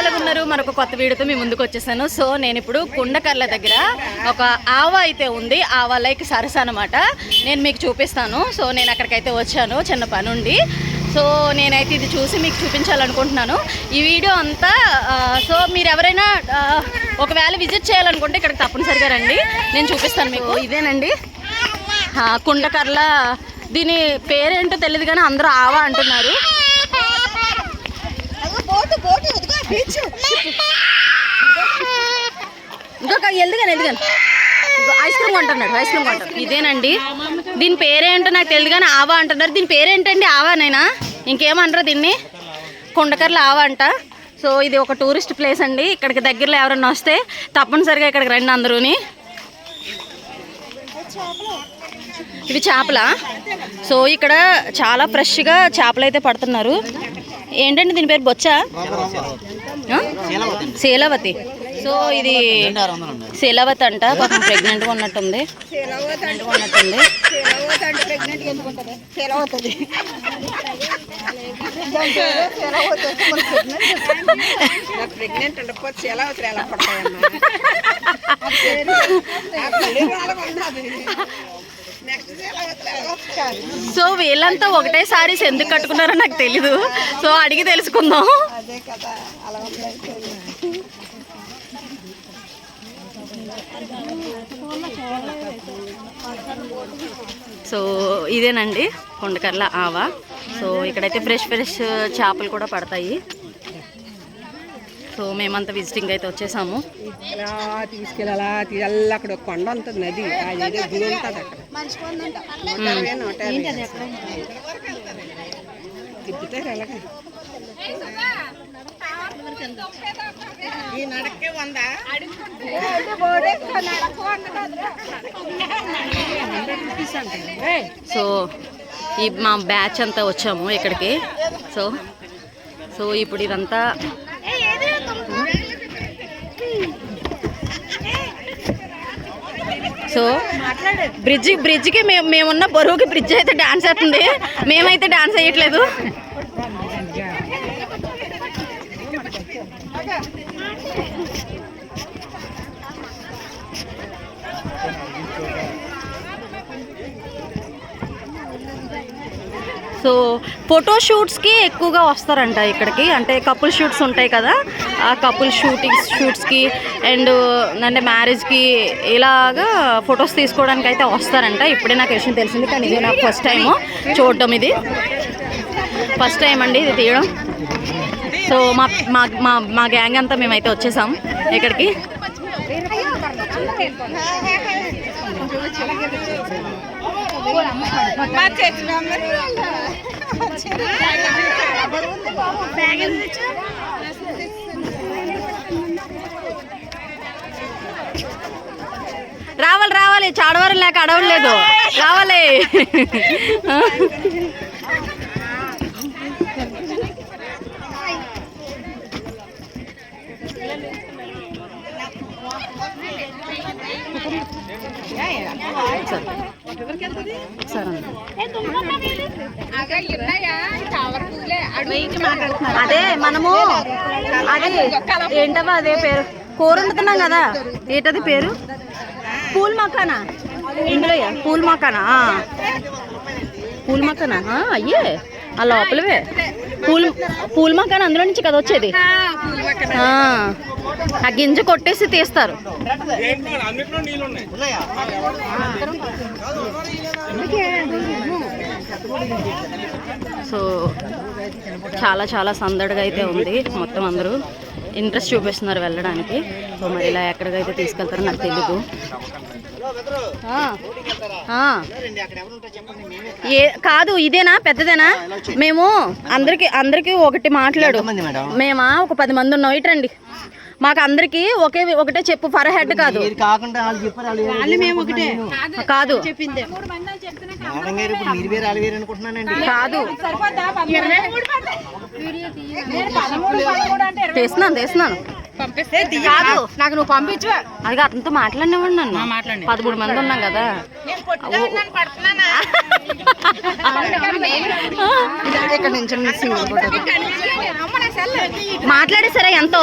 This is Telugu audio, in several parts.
ఎలా ఉన్నారు. మరొక కొత్త వీడియోతో మీ ముందుకు వచ్చేసాను. సో నేను ఇప్పుడు కుండకర్ల దగ్గర ఒక ఆవ అయితే ఉంది. ఆవ లైక్ సరస అనమాట నేను మీకు చూపిస్తాను. సో నేను అక్కడికైతే వచ్చాను చిన్న పని ఉండి సో నేనైతే ఇది చూసి మీకు చూపించాలనుకుంటున్నాను. ఈ వీడియో అంతా సో మీరు ఎవరైనా ఒకవేళ విజిట్ చేయాలనుకుంటే ఇక్కడికి తప్పనిసరిగా రండి. నేను చూపిస్తాను మీకు. ఇదేనండి? కుండకర్ల. దీని పేరేంటో తెలియదు కానీ అందరూ ఆవా అంటున్నారు. ఇంకొక ఎల్దుగాని ఎల్దుగాని ఐస్ క్రీమ్ కొంటున్నాడు ఐస్ క్రీమ్ కొంటాడు ఇదేనండి. దీని పేరేంటో నాకు తెలియదు కానీ ఆవా అంటున్నారు. దీని పేరేంటండి ఆవానైనా ఇంకేమంటారు దీన్ని? కొండకర్ల ఆవా అంట. సో ఇది ఒక టూరిస్ట్ ప్లేస్ అండి. ఇక్కడికి దగ్గరలో ఎవరన్నా వస్తే తప్పనిసరిగా ఇక్కడికి రండి అందరూని. ఇవి చేపలా? సో ఇక్కడ చాలా ఫ్రెష్గా చేపలు అయితే పడుతున్నారు. ఏంటండి దీని పేరు బొచ్చా? శీలవతి. సో ఇది శీలవతి అంట పాపం ప్రెగ్నెంట్గా ఉన్నట్టుంది ఉన్నట్టుంది. ప్రెగ్నెంట్ ఉండకపోతే ఎలా సో వీళ్ళంతా ఒకటేసారి ఎందుకు కట్టుకున్నారో నాకు తెలీదు. సో అడిగి తెలుసుకుందాం. సో ఇదేనండి కొండకర్ల ఆవా. సో ఇక్కడైతే ఫ్రెష్ ఫ్రెష్ చేపలు కూడా పడతాయి. సో మేమంతా విజిటింగ్ అయితే వచ్చేసాము. తీసుకెళ్ళాలా తీయాలి అక్కడ కొండ ఉంటుంది నది. అదేదో గుడి ఉంటుంది అక్కడ. ఈ నడకే వందా? సో ఈ మా బ్యాచ్ అంతా వచ్చాము ఇక్కడికి. సో సో ఇప్పుడు ఇదంతా సో బ్రిడ్జ్ బ్రిడ్జ్కి మేము మేమున్న బరువుకి బ్రిడ్జ్ అయితే డాన్స్ అవుతుంది మేమైతే డాన్స్ వేయట్లేదు సో ఫోటో షూట్స్కి ఎక్కువగా వస్తారంట ఇక్కడికి. అంటే కపుల్ షూట్స్ ఉంటాయి కదా. కపుల్ షూటింగ్స్ షూట్స్కి అండ్ అంటే మ్యారేజ్కి ఇలాగా ఫొటోస్ తీసుకోవడానికి అయితే వస్తారంట. ఇప్పుడే నాకు విషయం తెలిసింది కానీ ఇది నాకు ఫస్ట్ టైం చూడటం ఇది. ఫస్ట్ టైం అండి ఇది తీయడం. సో మా మా మా మా గ్యాంగ్ అంతా మేమైతే వచ్చేసాం ఇక్కడికి. రావాలి చాడవరం లేక అడవలేదు రావాలి. అదే మనము అది ఏంటవా అదే పేరు? కూర వండుతున్నాం కదా. ఏంటది పేరు? పూల్ మకానా? ఇందులో పూల్ మకానా. పూల్ మకానా? అయ్యే. ఆ లోపలవే. పూల్ పూల్ మకానా అందులో నుంచి కదా వచ్చేది. ఆ గింజ కొట్టేసి తీస్తారు. సో చాలా చాలా సందడిగా అయితే ఉంది మొత్తం అందరూ. ఇంట్రెస్ట్ చూపిస్తున్నారు వెళ్ళడానికి. సో మరి ఇలా ఎక్కడికైతే తీసుకెళ్తారో నాకు తెలీదు. ఏ కాదు ఇదేనా? పెద్దదేనా? మేము అందరికి అందరికి ఒకటి మాట్లాడు. మేమా? ఒక పది మంది ఉన్నాం. ఇటండి మాకు అందరికి ఒకే ఒకటే చెప్పు ఫర్ హెడ్ కాదు. కాదు కాదు. తెస్తున్నాను తెస్తున్నాను. కాదు. నాకు నువ్వు పంపించు. అది అతనితో మాట్లాడినవ్వండి నన్ను. పదమూడు మంది ఉన్నాం కదా. మాట్లాడేసారా ఎంతో?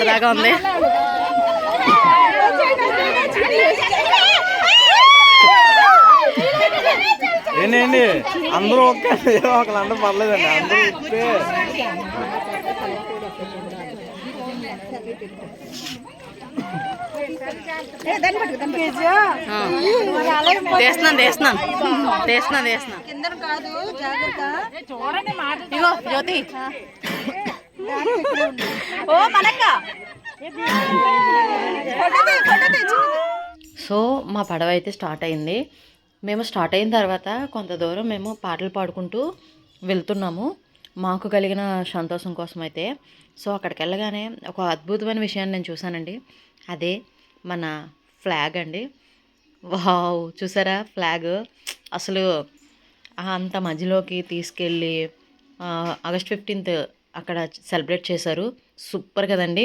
సరదాగా ఉంది. ఏంటండి అందరూ ఒక్క ఒకళ్ళు అందరూ పర్లేదండి. అందరూ ఆ. తీస్తున్నాను తీస్తున్నాను తీస్తున్నాను తీస్తున్నాను ఇగో జ్యోతి. ఓ మనక్క సో మా పడవ అయితే స్టార్ట్ అయింది. మేము స్టార్ట్ అయిన తర్వాత కొంత దూరం మేము పాటలు పాడుకుంటూ వెళ్తున్నాము. మాకు కలిగిన సంతోషం కోసం అయితే సో అక్కడికి వెళ్ళగానే ఒక అద్భుతమైన విషయాన్ని నేను చూశానండి. అదే మన ఫ్లాగ్ అండి. వావ్ చూసారా? ఫ్లాగ్. అసలు అంత మధ్యలోకి తీసుకెళ్ళి ఆగస్ట్ ఫిఫ్టీన్త్ అక్కడ సెలబ్రేట్ చేశారు సూపర్ కదండి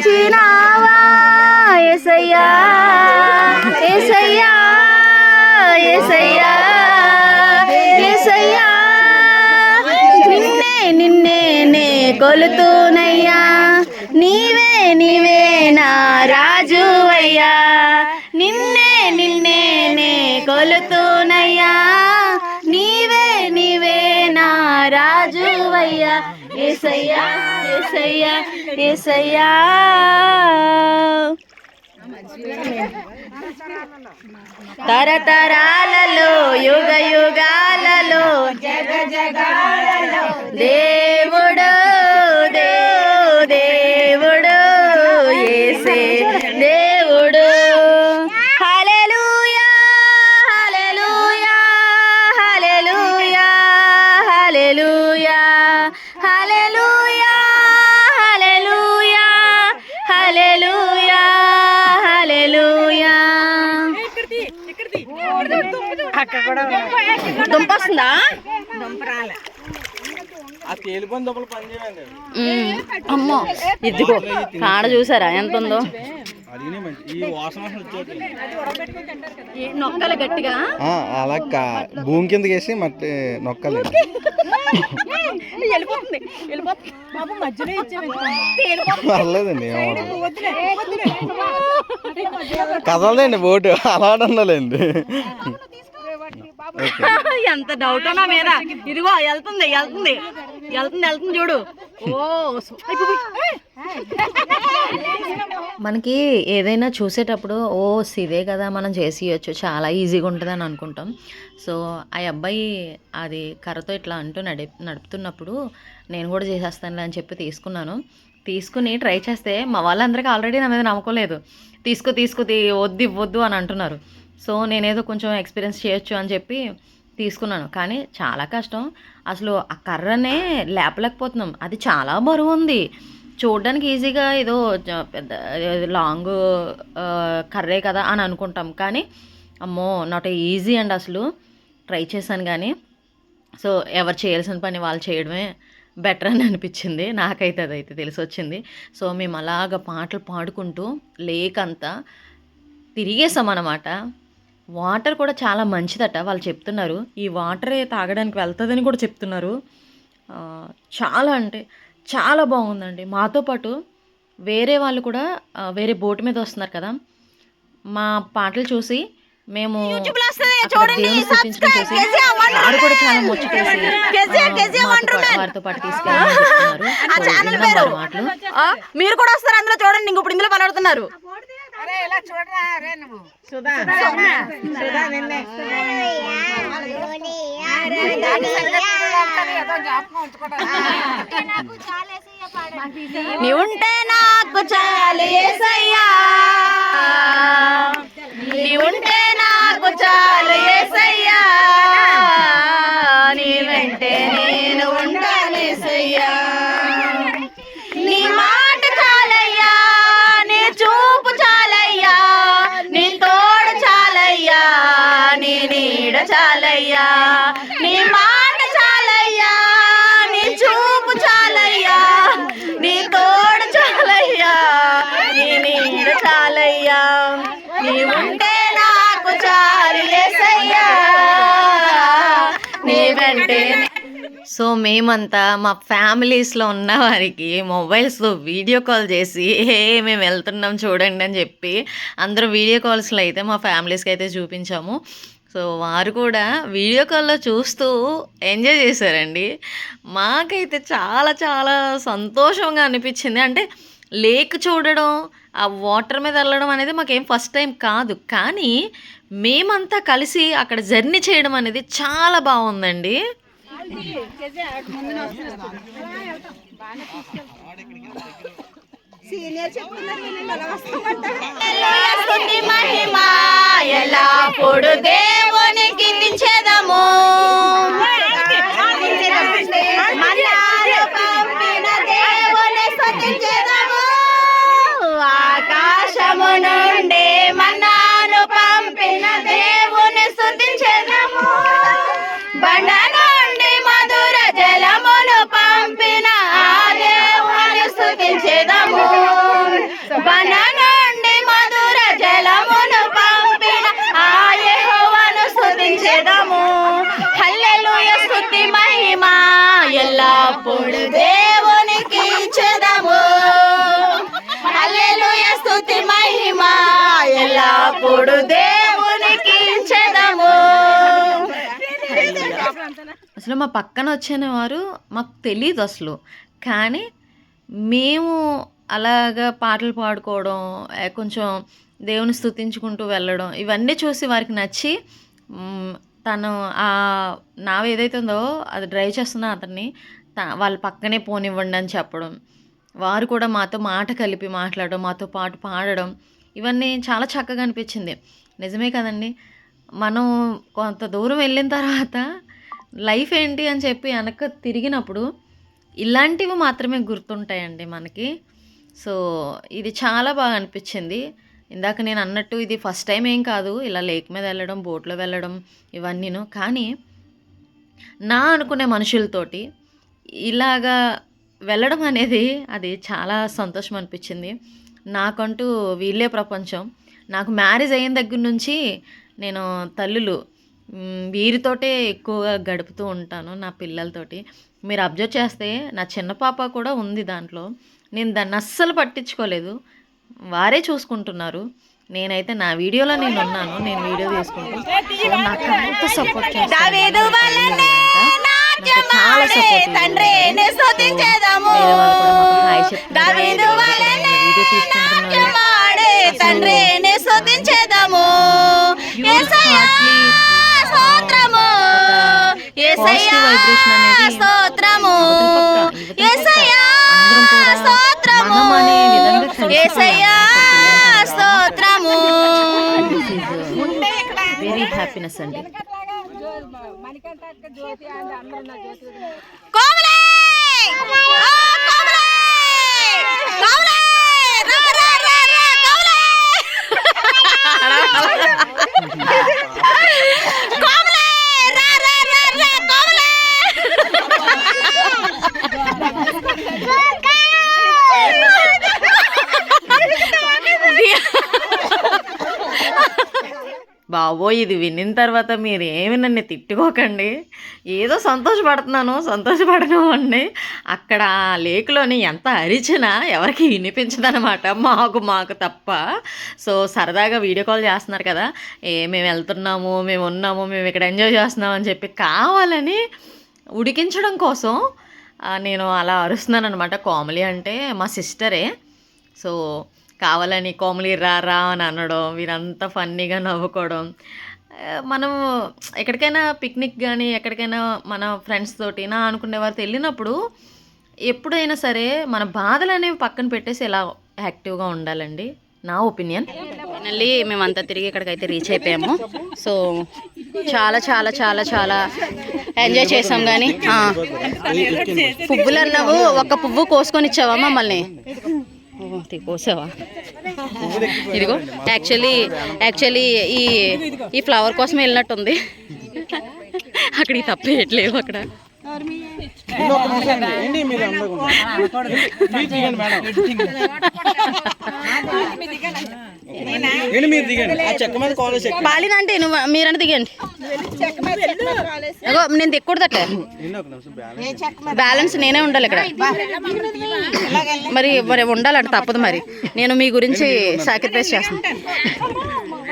గమనించినావా ఎసయ్యా ఎసయ్యా ఎసయ్యా ఎసయ్యా నిన్నే నిన్నే నే కొలుతూనయ్యా. నీవే నీవే నా రాజువయ్యా. నిన్నే నిన్నే నే కొలుతూనయ్యా. నీవే నీవే నా రాజువయ్యా. ఏసయ్యా ఏసయ్యా ఏసయ్యా. తరతరాలలో యుగ యుగాలలో జగ జగాలలో దే అమ్మో ఇదిగో కాడ చూసారా? ఎంత ఉందో? నొక్కలు గట్టిగా? అలా భూమి కిందకి వేసి మట్టి నొక్కాలి వెళ్ళిపోతుంది వెళ్ళిపోతుంది. బాబు మధ్యలో పర్లేదండి కదలదండి బోటు అలా ఉండాలండి ఎంత డౌట్ నా మీద. ఇదిగో వెళ్తుంది వెళ్తుంది. వెళ్తుంది వెళ్తుంది చూడు. ఓ మనకి ఏదైనా చూసేటప్పుడు ఓ ఇదే కదా మనం చేసేయచ్చు చాలా ఈజీగా ఉంటుంది అని అనుకుంటాం. సో ఆ అబ్బాయి అది కర్రతో ఇట్లా అంటూ నడి నడుపుతున్నప్పుడు నేను కూడా చేసేస్తానులే అని చెప్పి తీసుకున్నాను. తీసుకుని ట్రై చేస్తే మా వాళ్ళందరికీ ఆల్రెడీ నా మీద నమ్మకం లేదు. తీసుకో తీసుకో వద్దు ఇవ్వద్దు అని అంటున్నారు. సో నేనేదో కొంచెం ఎక్స్పీరియన్స్ చేయొచ్చు అని చెప్పి తీసుకున్నాను. కానీ చాలా కష్టం. అసలు ఆ కర్రనే లేపలేకపోతున్నాం. అది చాలా బరువు ఉంది. చూడడానికి ఈజీగా ఏదో పెద్ద లాంగ్ కర్రే కదా అని అనుకుంటాం. కానీ అమ్మో నాట్ ఈజీ అండి అసలు. ట్రై చేశాను కానీ. సో ఎవరు చేయాల్సిన పని వాళ్ళు చేయడమే బెటర్ అని అనిపించింది. నాకైతే అదైతే తెలిసి వచ్చింది సో మేము అలాగ పాటలు పాడుకుంటూ లేక్ అంతా తిరిగేసాం అన్నమాట వాటర్ కూడా చాలా మంచిదట. వాళ్ళు చెప్తున్నారు ఈ వాటరే తాగడానికి వెళ్తుందని కూడా చెప్తున్నారు. ఆ, చాలా అంటే చాలా బాగుందండి. మాతో పాటు వేరే వాళ్ళు కూడా వేరే బోట్ మీద వస్తున్నారు కదా. మా పాటలు చూసి మేము దేవుని చూసి వారు కూడా చాలా ముచ్చటేసి వారితో పాటు తీసుకెళ్ళి చెప్తున్నారు. సో, విన్నాం వారి మాటలు మీరు కూడా వస్తారు అందులో చూడండి. ఇంక ఇప్పుడు ఇందులో పలాడుతున్నారు సుధా సుధా నిన్నే. నీవుంటే నాకు చాలు యేసయ్యా నీవుంటే నాకు చాలు యేసయ్యా ఏంటంటే సో మేమంతా మా ఫ్యామిలీస్లో ఉన్న వారికి మొబైల్స్లో వీడియో కాల్ చేసి హే మేము వెళ్తున్నాం చూడండి అని చెప్పి అందరూ వీడియో కాల్స్లో అయితే మా ఫ్యామిలీస్కి అయితే చూపించాము. సో వారు కూడా వీడియో కాల్లో చూస్తూ ఎంజాయ్ చేశారండి. మాకైతే చాలా చాలా సంతోషంగా అనిపించింది. అంటే లేక్ చూడడం ఆ వాటర్ మీద వెళ్ళడం అనేది మాకేం ఫస్ట్ టైం కాదు. కానీ మేమంతా కలిసి అక్కడ జర్నీ చేయడం అనేది చాలా బాగుందండి. సీనియర్ మహిమ ఎల్లప్పుడు దేవునికి ఇచ్చేదము అప్పుడు దేవునికి ఇచ్చెదము. హల్లెలూయా స్తుతి మహిమ. ఎల్లప్పుడు దేవునికి ఇచ్చెదము. అసలు మా పక్కన వచ్చిన వారు మాకు తెలియదు అసలు. కానీ మేము అలాగా పాటలు పాడుకోవడం కొంచెం దేవుని స్థుతించుకుంటూ వెళ్ళడం ఇవన్నీ చూసి వారికి నచ్చి తను ఆ నావ ఉందో అది డ్రైవ్ చేస్తున్నా అతన్ని వాళ్ళ పక్కనే పోనివ్వండి అని చెప్పడం. వారు కూడా మాతో మాట కలిపి మాట్లాడడం మాతో పాటు పాడడం ఇవన్నీ చాలా చక్కగా అనిపించింది. నిజమే కదండి. మనం కొంత దూరం వెళ్ళిన తర్వాత లైఫ్ ఏంటి అని చెప్పి వెనక తిరిగినప్పుడు ఇలాంటివి మాత్రమే గుర్తుంటాయండి మనకి. సో ఇది చాలా బాగా అనిపించింది. ఇందాక నేను అన్నట్టు ఇది ఫస్ట్ టైం ఏం కాదు. ఇలా లేక్ మీద వెళ్ళడం బోట్లో వెళ్ళడం ఇవన్నీను. కానీ నా అనుకునే మనుషులతోటి ఇలాగా వెళ్ళడం అనేది అది చాలా సంతోషం అనిపించింది. నాకంటూ వీళ్ళే ప్రపంచం. నాకు మ్యారేజ్ అయిన దగ్గర నుంచి నేను తల్లులు. వీరితోటే ఎక్కువగా గడుపుతూ ఉంటాను నా పిల్లలతోటి. మీరు అబ్జర్వ్ చేస్తే నా చిన్న పాప కూడా ఉంది దాంట్లో. నేను దాన్ని అస్సలు పట్టించుకోలేదు. వారే చూసుకుంటున్నారు. నేనైతే నా వీడియోలో నేను ఉన్నాను. నేను వీడియో తీసుకుంటూ సో నాకు అంత సపోర్ట్ చేస్తారు చాలా సపోర్ట్ తండ్రి నాట్యమాడే తండ్రిని స్తుతించేదాము. యేసయ్యా స్తోత్రము. స్తోత్రము. స్తోత్రము. వెరీ హ్యాపీనెస్ అండి. మణికంఠ జ్యోతి అండ్ అందరూ ఉన్నారు జ్యోతి కోమలే ఆ కోమలే కోమలే రా రా రా రా కోమలే కోమలే రా రా రా రా కోమలే బాబోయ్ ఇది వినిన తర్వాత మీరు ఏమి నన్ను తిట్టుకోకండి. ఏదో సంతోషపడుతున్నాను సంతోషపడనివ్వండి. అక్కడ ఆ లేక్లోని ఎంత అరిచినా ఎవరికి వినిపించదనమాట మాకు మాకు తప్ప. సో సరదాగా వీడియో కాల్ చేస్తున్నారు కదా. ఏ మేము వెళ్తున్నాము మేము ఉన్నాము మేము ఇక్కడ ఎంజాయ్ చేస్తున్నాము అని చెప్పి కావాలని ఉడికించడం కోసం నేను అలా అరుస్తున్నాను అనమాట కామెడీ అంటే మా సిస్టరే. సో కావాలని కోమలి రా రా అని అనడం వీరంతా ఫన్నీగా నవ్వుకోవడం. మనం ఎక్కడికైనా పిక్నిక్ కానీ ఎక్కడికైనా మన ఫ్రెండ్స్ తోటి నా అనుకునేవారు వెళ్ళినప్పుడు ఎప్పుడైనా సరే మన బాధలు అనేవి పక్కన పెట్టేసి ఇలా యాక్టివ్గా ఉండాలండి? నా ఒపీనియన్. ఫైనల్లీ మేమంతా తిరిగి ఇక్కడికైతే రీచ్ అయిపోయాము. సో చాలా చాలా చాలా చాలా ఎంజాయ్ చేసాం కానీ పువ్వులు అన్నావు ఒక పువ్వు కోసుకొని ఇచ్చావా మమ్మల్ని? తీ కోసావా ఇదిగో యాక్చువల్లీ యాక్చువల్లీ ఈ ఈ ఫ్లవర్ కోసం వెళ్ళినట్టుంది. అక్కడికి అక్కడ. చెక్క మీద కాలేజ్ చెక్క పాలినంటే నువ్వు మీరంటే దిగండి. నేను నిమిషం బ్యాలెన్స్ బ్యాలెన్స్ నేనే ఉండాలి ఇక్కడ. మరి మరి ఉండాలంట తప్పదు మరి. నేను మీ గురించి సాక్రిఫైస్ చేస్తాను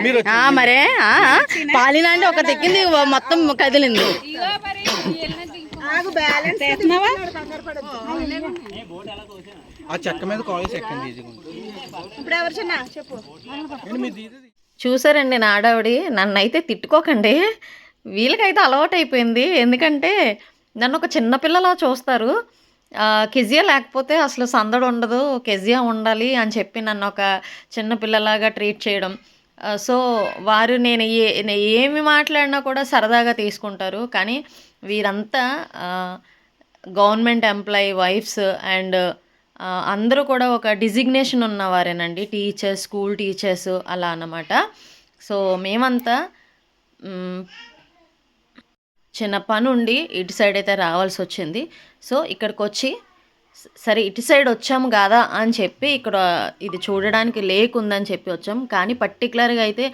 మీరు ఆ, మరే ఆ, ఆ. పాలిన అంటే ఒక తెక్కింది మొత్తం కదిలింది. ఆ చెక్క మీద కాలేజ్ ఎక్కండి. ఏంటి మీరు దిగి చూసారండి నాడావిడి? నన్ను అయితే తిట్టుకోకండి. వీళ్ళకైతే అలవాటు అయిపోయింది ఎందుకంటే నన్ను ఒక చిన్నపిల్లలా చూస్తారు. కెజియా లేకపోతే అసలు సందడి ఉండదు కెజియా ఉండాలి అని చెప్పి నన్ను ఒక చిన్న పిల్లలాగా ట్రీట్ చేయడం. సో వారు నేను ఏ నేను ఏమి మాట్లాడినా కూడా సరదాగా తీసుకుంటారు. కానీ వీరంతా గవర్నమెంట్ ఎంప్లాయీ వైఫ్స్ అండ్ అందరూ కూడా ఒక డిజిగ్నేషన్ ఉన్నవారేనండి. టీచర్స్ స్కూల్ టీచర్స్ అలా అన్నమాట. సో మేమంతా చిన్న పని ఉండి ఇటు సైడ్ అయితే రావాల్సి వచ్చింది సో ఇక్కడికి వచ్చి సరే ఇటు సైడ్ వచ్చాము కదా అని చెప్పి ఇక్కడ ఇది చూడడానికి లేక్ ఉందని చెప్పి వచ్చాం కానీ పర్టికులర్గా అయితే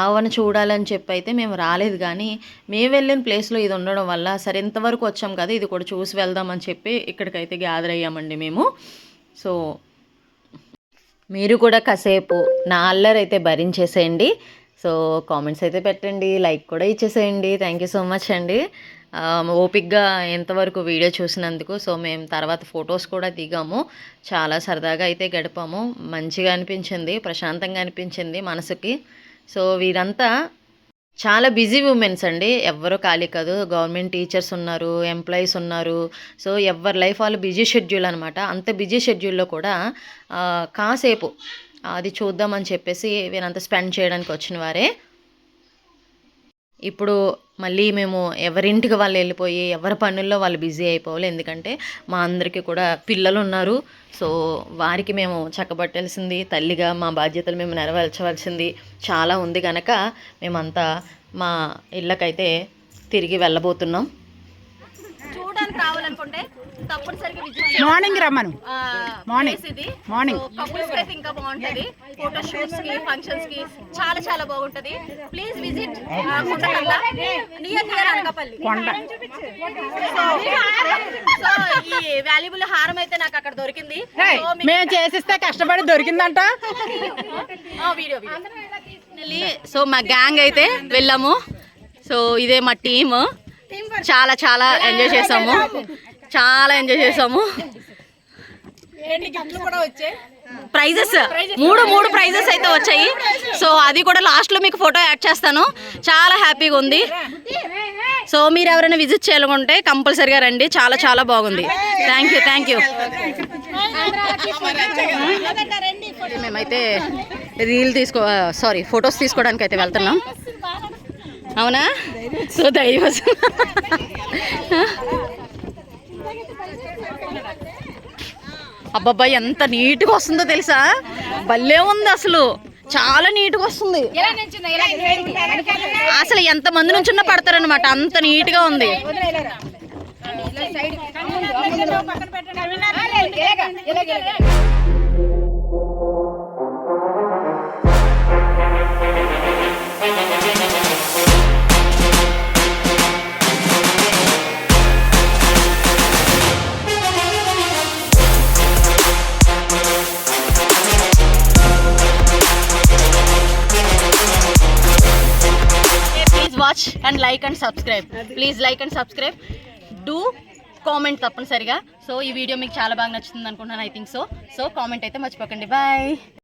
ఆవని చూడాలని చెప్పి అయితే మేము రాలేదు. కానీ మేము వెళ్ళిన ప్లేస్లో ఇది ఉండడం వల్ల సరే ఇంతవరకు వచ్చాం కదా ఇది కూడా చూసి వెళ్దామని చెప్పి ఇక్కడికైతే గ్యాదర్ అయ్యామండి మేము. సో మీరు కూడా కాసేపు నా అల్లరి అయితే భరించేసేయండి. సో కామెంట్స్ అయితే పెట్టండి లైక్ కూడా ఇచ్చేసేయండి. థ్యాంక్ యూ సో మచ్ అండి. ఓపిక్గా ఎంతవరకు వీడియో చూసినందుకు సో మేము తర్వాత ఫొటోస్ కూడా దిగాము. చాలా సరదాగా అయితే గడిపాము. మంచిగా అనిపించింది ప్రశాంతంగా అనిపించింది మనసుకి. సో వీరంతా చాలా బిజీ ఉమెన్స్ అండి. ఎవ్వరూ ఖాళీ కాదు. గవర్నమెంట్ టీచర్స్ ఉన్నారు ఎంప్లాయీస్ ఉన్నారు. సో ఎవరి లైఫ్ వాళ్ళు బిజీ షెడ్యూల్ అనమాట అంత బిజీ షెడ్యూల్లో కూడా కాసేపు అది చూద్దామని చెప్పేసి వీరంతా స్పెండ్ చేయడానికి వచ్చిన వారే. ఇప్పుడు మళ్ళీ మేము ఎవరింటికి వాళ్ళు వెళ్ళిపోయి ఎవరి పనుల్లో వాళ్ళు బిజీ అయిపోవాలి. ఎందుకంటే మా అందరికీ కూడా పిల్లలు ఉన్నారు సో వారికి మేము చక్కబట్టాల్సింది. తల్లిగా మా బాధ్యతలు మేము నెరవేర్చవలసింది చాలా ఉంది కనుక మేమంతా మా ఇళ్ళకైతే తిరిగి వెళ్ళబోతున్నాం. చూడడానికి రావాలనుకుంటే తప్పనిసరిగా విజిట్ మార్నింగ్ రమ్మను. మార్నింగ్ ఇది. మార్నింగ్ ఇంకా బాగుంటది. ఫోటో షూట్స్కి ఫంక్షన్స్కి చాలా చాలా బాగుంటది. Please visit Kundakalla near near Anakapalli. So ఈ వాల్యుబుల్ హారం అయితే నాకు అక్కడ దొరికింది. మేము చేసిస్తే కష్టపడి దొరికిందంట. వీడియో సో మా గ్యాంగ్ అయితే వెళ్ళాము. సో ఇదే మా టీమ్ చాలా చాలా ఎంజాయ్ చేసాము. చాలా ఎంజాయ్ చేసాము. ప్రైజెస్. మూడు మూడు ప్రైజెస్ అయితే వచ్చాయి. సో అది కూడా లాస్ట్లో మీకు ఫోటో యాడ్ చేస్తాను. చాలా హ్యాపీగా ఉంది. సో మీరు ఎవరైనా విజిట్ చేయాలనుకుంటే కంపల్సరీగా రండి. చాలా చాలా బాగుంది. థ్యాంక్ యూ థ్యాంక్ యూ మేమైతే రీల్ తీసుకో సారీ ఫొటోస్ తీసుకోవడానికి అయితే వెళ్తున్నాం. అవునా? సో ధైర్యం. అబ్బాబ్బా ఎంత నీట్గా వస్తుందో తెలుసా? భలే ఉంది అసలు. చాలా నీట్గా వస్తుంది. అసలు ఎంత మంది నుంచున్నా పడతారనమాట అంత నీట్గా ఉంది. Watch and like and subscribe please like and subscribe do comment తప్పనిసరిగా. సో ఈ వీడియో మీకు చాలా బాగా నచ్చుతుంది అనుకుంటున్నాను I think so so comment అయితే మర్చిపోకండి. బాయ్